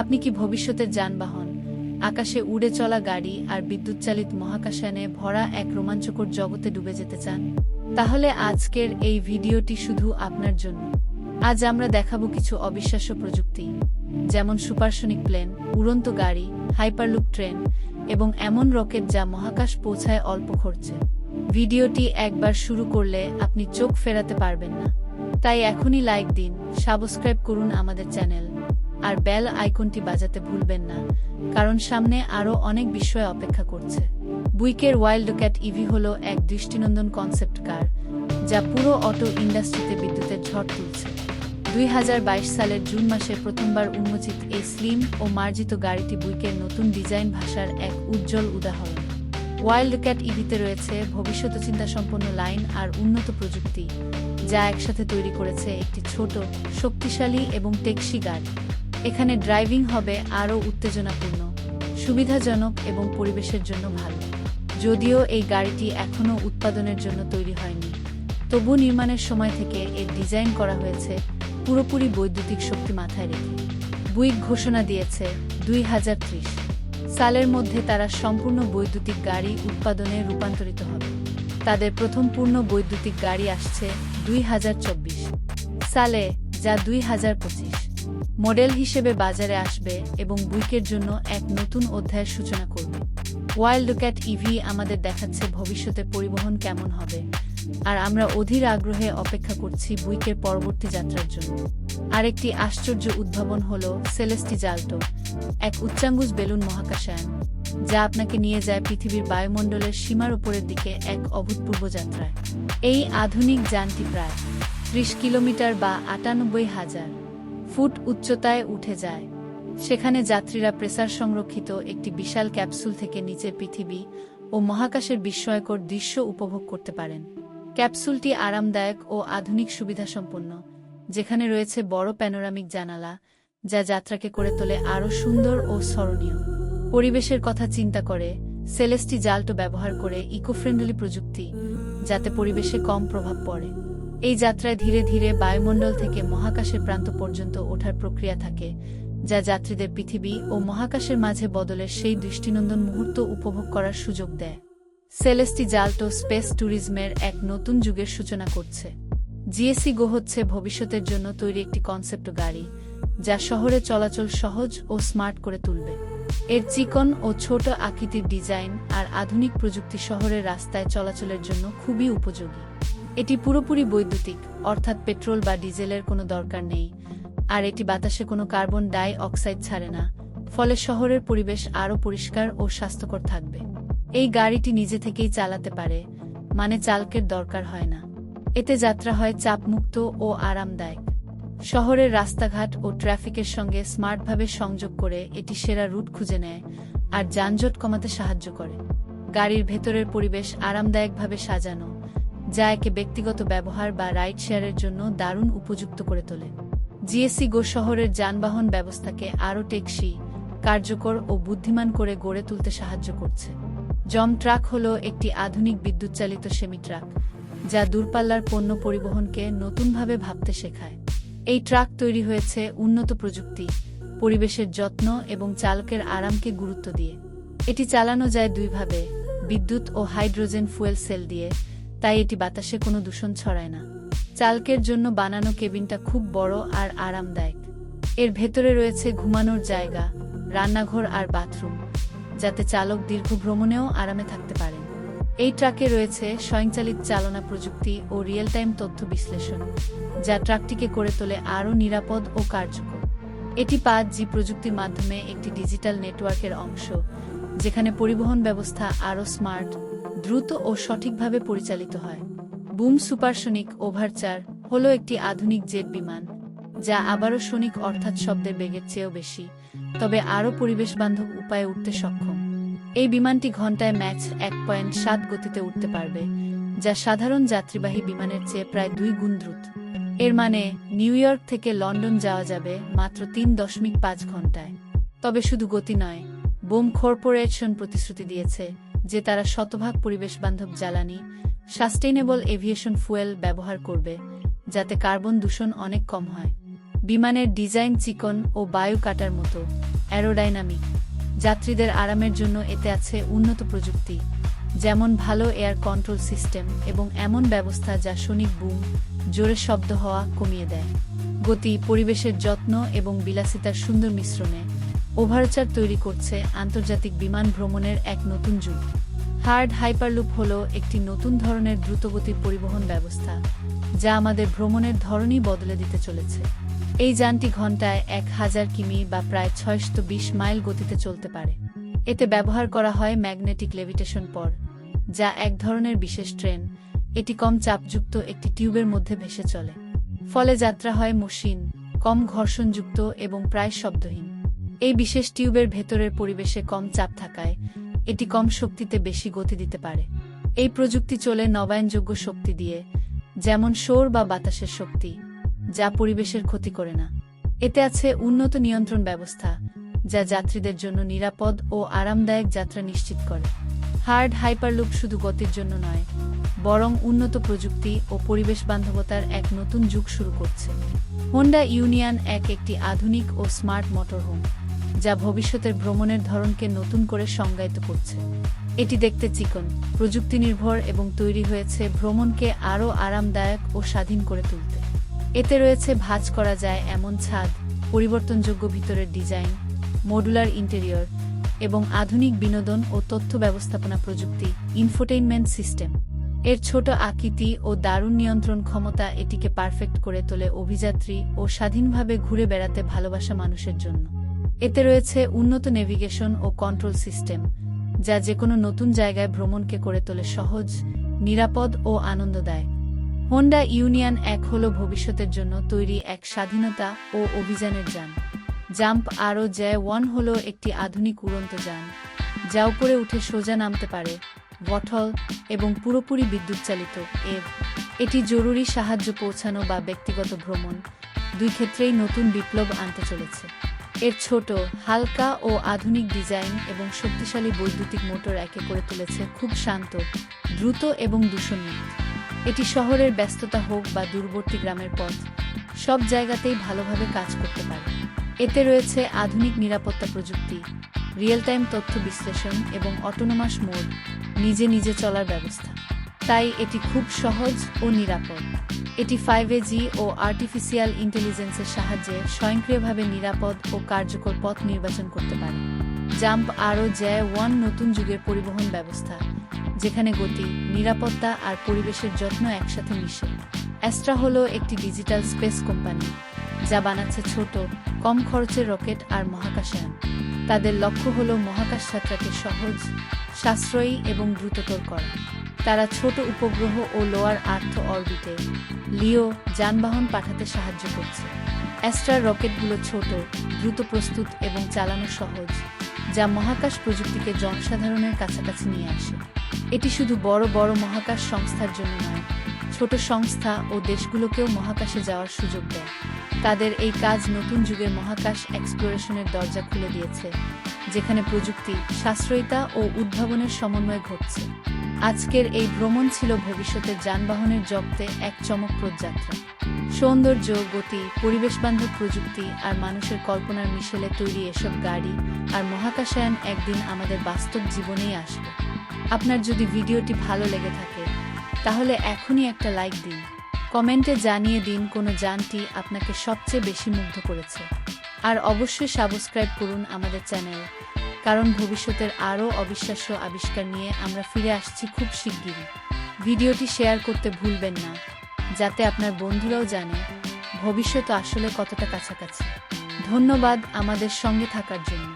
আপনি কি ভবিষ্যতের যানবাহন, আকাশে উড়ে চলা গাড়ি আর বিদ্যুৎ চালিত মহাকাশযানে ভরা এক রোমাঞ্চকর জগতে ডুবে যেতে চান? তাহলে আজকের এই ভিডিওটি শুধু আপনার জন্য। আজ আমরা দেখাবো কিছু অবিশ্বাস্য প্রযুক্তি, যেমন সুপারসনিক প্লেন, উড়ন্ত গাড়ি, হাইপারলুপ ট্রেন এবং এমন রকেট যা মহাকাশ পৌঁছায় অল্প খরচে। ভিডিওটি একবার শুরু করলে আপনি চোখ ফেরাতে পারবেন না। তাই এখনই লাইক দিন, সাবস্ক্রাইব করুন আমাদের চ্যানেল। আর বেল আইকনটি বাজাতে ভুলবেন না, কারণ সামনে আরও অনেক বিষয় অপেক্ষা করছে। বুইকের ওয়াইল্ড ক্যাট ইভি হল এক দৃষ্টিনন্দন কনসেপ্ট কার, যা পুরো অটো ইন্ডাস্ট্রিতে বিদ্যুতের ঝড় তুলছে। দুই সালের জুন মাসে প্রথমবার উন্মোচিত এই স্লিম ও মার্জিত গাড়িটি বুইকের নতুন ডিজাইন ভাষার এক উজ্জ্বল উদাহরণ। ওয়াইল্ড ক্যাট ইভিতে রয়েছে ভবিষ্যৎ চিন্তা সম্পন্ন লাইন আর উন্নত প্রযুক্তি, যা একসাথে তৈরি করেছে একটি ছোট, শক্তিশালী এবং টেকসি গাড়ি। এখানে ড্রাইভিং হবে আরও উত্তেজনাপূর্ণ, সুবিধাজনক এবং পরিবেশের জন্য ভালো। যদিও এই গাড়িটি এখনও উৎপাদনের জন্য তৈরি হয়নি। তবু নির্মাণের সময় থেকে এর ডিজাইন করা হয়েছে পুরোপুরি বৈদ্যুতিক শক্তি মাথায় রেখে। বুইক ঘোষণা দিয়েছে দুই হাজার ত্রিশ। সালের মধ্যে তারা সম্পূর্ণ বৈদ্যুতিক গাড়ি উৎপাদনে রূপান্তরিত হবে। তাদের প্রথম পূর্ণ বৈদ্যুতিক গাড়ি আসছে দুই হাজার চব্বিশ। সালে যা দুই হাজার পঁচিশ। মডেল হিসেবে বাজারে আসবে এবং বুইকের জন্য এক নতুন অধ্যায়ের সূচনা করবে। ওয়াইল্ড ক্যাট ইভি আমাদের দেখাচ্ছে ভবিষ্যতে পরিবহন কেমন হবে, আর আমরা অধীর আগ্রহে অপেক্ষা করছি বুইকের পরবর্তী যাত্রার জন্য। আরেকটি আশ্চর্য উদ্ভাবন হল সেলেস্টি জাল্টো এক উচ্চাঙ্গুজ বেলুন মহাকাশায়ন, যা আপনাকে নিয়ে যায় পৃথিবীর বায়ুমণ্ডলের সীমার উপরের দিকে এক অভূতপূর্ব যাত্রায়। এই আধুনিক যানটি প্রায় ত্রিশ কিলোমিটার বা আটানব্বই হাজার ফুট উচ্চতায় উঠে যায়। সেখানে যাত্রীরা প্রেসার সংরক্ষিত একটি বিশাল ক্যাপসুল থেকে নিচের পৃথিবী ও মহাকাশের বিস্ময়কর দৃশ্য উপভোগ করতে পারেন। ক্যাপসুলটি আরামদায়ক ও আধুনিক সুবিধাসম্পন্ন, যেখানে রয়েছে বড় প্যানোরামিক জানালা, যা যাত্রাকে করে তোলে আরও সুন্দর ও স্মরণীয়। পরিবেশের কথা চিন্তা করে সেলেস্টি জালটো ব্যবহার করে ইকো ফ্রেন্ডলি প্রযুক্তি, যাতে পরিবেশে কম প্রভাব পড়ে। এই যাত্রায় ধীরে ধীরে বায়ুমণ্ডল থেকে মহাকাশের প্রান্ত পর্যন্ত ওঠার প্রক্রিয়া থাকে, যা যাত্রীদের পৃথিবী ও মহাকাশের মাঝে বদলের সেই দৃষ্টিনন্দন মুহূর্ত উপভোগ করার সুযোগ দেয়। সেলেস্টি জালটো স্পেস ট্যুরিজমের এক নতুন যুগের সূচনা করছে। জিএসি গো হচ্ছে ভবিষ্যতের জন্য তৈরি একটি কনসেপ্ট গাড়ি, যা শহরে চলাচল সহজ ও স্মার্ট করে তুলবে। এর চিকন ও ছোট আকৃতির ডিজাইন আর আধুনিক প্রযুক্তি শহরের রাস্তায় চলাচলের জন্য খুবই উপযোগী। এটি পুরোপুরি বৈদ্যুতিক, অর্থাৎ পেট্রোল বা ডিজেলের কোনো দরকার নেই। আর এটি বাতাসে কোনো কার্বন ডাই অক্সাইড ছাড়ে না, ফলে শহরের পরিবেশ আরও পরিষ্কার ও স্বাস্থ্যকর থাকবে। এই গাড়িটি নিজে থেকেই চালাতে পারে মানে চালকের দরকার হয় না। এতে যাত্রা হয় চাপমুক্ত ও আরামদায়ক। শহরের রাস্তাঘাট ও ট্রাফিকের সঙ্গে স্মার্টভাবে সংযোগ করে এটি সেরা রুট খুঁজে নেয় আর যানজট কমাতে সাহায্য করে। গাড়ির ভেতরের পরিবেশ আরামদায়কভাবে সাজানো। যা একে ব্যক্তিগত ব্যবহার বা রাইড শেয়ারের জন্য দারুণ উপযুক্ত করে তোলে। জিএসসি গো শহরের যানবাহন ব্যবস্থাকে আরও টেকসই, কার্যকর ও বুদ্ধিমান করে গড়ে তুলতে সাহায্য করছে। জম ট্রাক হল একটি আধুনিক বিদ্যুৎ চালিত সেমি ট্রাক যা দূরপাল্লার পণ্য পরিবহনকে নতুনভাবে ভাবতে শেখায়। এই ট্রাক তৈরি হয়েছে উন্নত প্রযুক্তি, পরিবেশের যত্ন এবং চালকের আরামকে গুরুত্ব দিয়ে। এটি চালানো যায় দুইভাবে, বিদ্যুৎ ও হাইড্রোজেন ফুয়েল সেল দিয়ে তাই এটি বাতাসে কোনো দূষণ ছড়ায় না। চালকের জন্য বানানো কেবিনটা খুব বড় আর আরামদায়ক। এর ভেতরে রয়েছে ঘুমানোর জায়গা, রান্নাঘর আর বাথরুম, যাতে চালক দীর্ঘ ভ্রমণেও আরামে থাকতে পারেন। এই ট্রাকে রয়েছে স্বয়ংচালিত চালনা প্রযুক্তি ও রিয়েল টাইম তথ্য বিশ্লেষণ, যা ট্রাকটিকে করে তোলে আরও নিরাপদ ও কার্যকর। এটি পাঁচ জি প্রযুক্তির মাধ্যমে একটি ডিজিটাল নেটওয়ার্কের অংশ, যেখানে পরিবহন ব্যবস্থা আরও স্মার্ট দ্রুত ও সঠিকভাবে পরিচালিত হয়। বুম সুপারসনিক ওভারচার হল একটি আধুনিক জেট বিমান, যা আবারও সনিক অর্থাৎ শব্দের বেগের চেয়েও বেশি, তবে আরও পরিবেশ বান্ধব উপায়ে উঠতে সক্ষম। এই বিমানটি ঘন্টায় ম্যাচ এক পয়েন্ট সাত গতিতে উঠতে পারবে, যা সাধারণ যাত্রীবাহী বিমানের চেয়ে প্রায় দুই গুণ দ্রুত। এর মানে নিউ ইয়র্ক থেকে লন্ডন যাওয়া যাবে মাত্র তিন দশমিক পাঁচ ঘন্টায়। তবে শুধু গতি নয়, বোম কর্পোরেশন প্রতিশ্রুতি দিয়েছে যে তারা শতভাগ পরিবেশ বান্ধব জ্বালানি, সাস্টেইনেবল এভিয়েশন ফুয়েল ব্যবহার করবে, যাতে কার্বন দূষণ অনেক কম হয়। বিমানের ডিজাইন চিকন ও বায়ু কাটার মতো, অ্যারোডাইনামিক। যাত্রীদের আরামের জন্য এতে আছে উন্নত প্রযুক্তি, যেমন ভালো এয়ার কন্ট্রোল সিস্টেম এবং এমন ব্যবস্থা যা সনিক বুম, জোরে শব্দ হওয়া কমিয়ে দেয়। গতি, পরিবেশের যত্ন এবং বিলাসিতার সুন্দর মিশ্রণে ওভারচার তৈরি করছে আন্তর্জাতিক বিমান ভ্রমণের এক নতুন যুগ। হার্ড হাইপারলুপ হল একটি নতুন ধরনের দ্রুতগতির পরিবহন ব্যবস্থা, যা আমাদের ভ্রমণের ধরনই বদলে দিতে চলেছে। এই যানটি ঘন্টায় এক হাজার কিমি বা প্রায় ছয়শত বিশ মাইল গতিতে চলতে পারে। এতে ব্যবহার করা হয় ম্যাগনেটিক লেভিটেশন পর, যা এক ধরনের বিশেষ ট্রেন, এটি কম চাপযুক্ত একটি টিউবের মধ্যে ভেসে চলে। ফলে যাত্রা হয় মসৃণ, কম ঘর্ষণযুক্ত এবং প্রায় শব্দহীন। এই বিশেষ টিউবের ভেতরের পরিবেশে কম চাপ থাকায় এটি কম শক্তিতে বেশি গতি দিতে পারে। এই প্রযুক্তি চলে নবায়নযোগ্য শক্তি দিয়ে, যেমন সৌর বা বাতাসের শক্তি, যা পরিবেশের ক্ষতি করে না। এতে আছে উন্নত নিয়ন্ত্রণ ব্যবস্থা, যা যাত্রীদের জন্য নিরাপদ ও আরামদায়ক যাত্রা নিশ্চিত করে। হার্ড হাইপারলুপ শুধু গতির জন্য নয়, বরং উন্নত প্রযুক্তি ও পরিবেশ বান্ধবতার এক নতুন যুগ শুরু করছে। হোন্ডা ইউনিয়ন এক একটি আধুনিক ও স্মার্ট মোটরহোম। যা ভবিষ্যতের ভ্রমণের ধরনকে নতুন করে সংজ্ঞায়িত করছে। এটি দেখতে চিকন প্রযুক্তি নির্ভর এবং তৈরি হয়েছে ভ্রমণকে আরও আরামদায়ক ও স্বাধীন করে তুলতে। এতে রয়েছে ভাঁজ করা যায় এমন ছাদ, পরিবর্তনযোগ্য ভিতরের ডিজাইন, মডুলার ইন্টেরিয়র এবং আধুনিক বিনোদন ও তথ্য ব্যবস্থাপনা প্রযুক্তি, ইনফোটেইনমেন্ট সিস্টেম। এর ছোট আকৃতি ও দারুণ নিয়ন্ত্রণ ক্ষমতা এটিকে পারফেক্ট করে তোলে অভিযাত্রী ও স্বাধীনভাবে ঘুরে বেড়াতে ভালোবাসা মানুষের জন্য। এতে রয়েছে উন্নত নেভিগেশন ও কন্ট্রোল সিস্টেম, যা যে কোনো নতুন জায়গায় ভ্রমণকে করে তোলে সহজ, নিরাপদ ও আনন্দদায়ক। হোন্ডা ইউনিয়ন এক হল ভবিষ্যতের জন্য তৈরি এক স্বাধীনতা ও অভিযানের যান। জাম্প আরও জ্যায় ওয়ান হল একটি আধুনিক উড়ন্ত যান, যা উপরে উঠে সোজা নামতে পারে, বটল এবং পুরোপুরি বিদ্যুৎ চালিত এভ এটি জরুরি সাহায্য পৌঁছানো বা ব্যক্তিগত ভ্রমণ, দুই ক্ষেত্রেই নতুন বিপ্লব আনতে চলেছে। এর ছোট, হালকা ও আধুনিক ডিজাইন এবং শক্তিশালী বৈদ্যুতিক মোটর একে করে তুলেছে খুব শান্ত, দ্রুত এবং দূষণমুক্ত এটি শহরের ব্যস্ততা হোক বা দূরবর্তী গ্রামের পথ, সব জায়গাতেই ভালোভাবে কাজ করতে পারে। এতে রয়েছে আধুনিক নিরাপত্তা প্রযুক্তি, রিয়েল টাইম তথ্য বিশ্লেষণ এবং অটোনোমাস মোড নিজে নিজে চলার ব্যবস্থা। তাই এটি খুব সহজ ও নিরাপদ। এটি ফাইভ জি ও আর্টিফিশিয়াল ইন্টেলিজেন্সের সাহায্যে স্বয়ংক্রিয়ভাবে নিরাপদ ও কার্যকর পথ নির্বাচন করতে পারে। জাম্প আরও জ্যায় ওয়ান নতুন যুগের পরিবহন ব্যবস্থা, যেখানে গতি, নিরাপত্তা আর পরিবেশের যত্ন একসাথে মিশে। অ্যাস্ট্রা হলো একটি ডিজিটাল স্পেস কোম্পানি যা বানাচ্ছে ছোট, কম খরচের রকেট আর মহাকাশয়ান। তাদের লক্ষ্য হল মহাকাশ যাত্রাকে সহজ, সাশ্রয়ী এবং দ্রুততর করা। তারা ছোট উপগ্রহ ও লোয়ার আর্থ অরবিটে। লিও যানবাহন পাঠাতে সাহায্য করছে। অ্যাস্ট্রার রকেটগুলো ছোট, দ্রুত প্রস্তুত এবং চালানো সহজ, যা মহাকাশ প্রযুক্তিকে জনসাধারণের কাছাকাছি নিয়ে আসে। এটি শুধু বড় বড় মহাকাশ সংস্থার জন্য নয়, ছোট সংস্থা ও দেশগুলোকেও মহাকাশে যাওয়ার সুযোগ দেয়। তাদের এই কাজ নতুন যুগের মহাকাশ এক্সপ্লোরেশনের দরজা খুলে দিয়েছে, যেখানে প্রযুক্তি, সাশ্রয়িতা ও উদ্ভাবনের সমন্বয় ঘটছে। আজকের এই ভ্রমণ ছিল ভবিষ্যতের যানবাহনের জগতে এক চমকপ্রদ যাত্রা। সৌন্দর্য, গতি, পরিবেশবান্ধব প্রযুক্তি আর মানুষের কল্পনার মিশেলে তৈরি এসব গাড়ি আর মহাকাশায়ন একদিন আমাদের বাস্তব জীবনেই আসবে। আপনার যদি ভিডিওটি ভালো লেগে থাকে, তাহলে এখনই একটা লাইক দিন। কমেন্টে জানিয়ে দিন কোনো যানটি আপনাকে সবচেয়ে বেশি মুগ্ধ করেছে। আর অবশ্যই সাবস্ক্রাইব করুন আমাদের চ্যানেল কারণ ভবিষ্যতের আরও অবিশ্বাস্য আবিষ্কার নিয়ে আমরা ফিরে আসছি খুব শিগগিরই। ভিডিওটি শেয়ার করতে ভুলবেন না, যাতে আপনার বন্ধুরাও জানে ভবিষ্যৎ আসলে কতটা কাছাকাছি। ধন্যবাদ আমাদের সঙ্গে থাকার জন্য।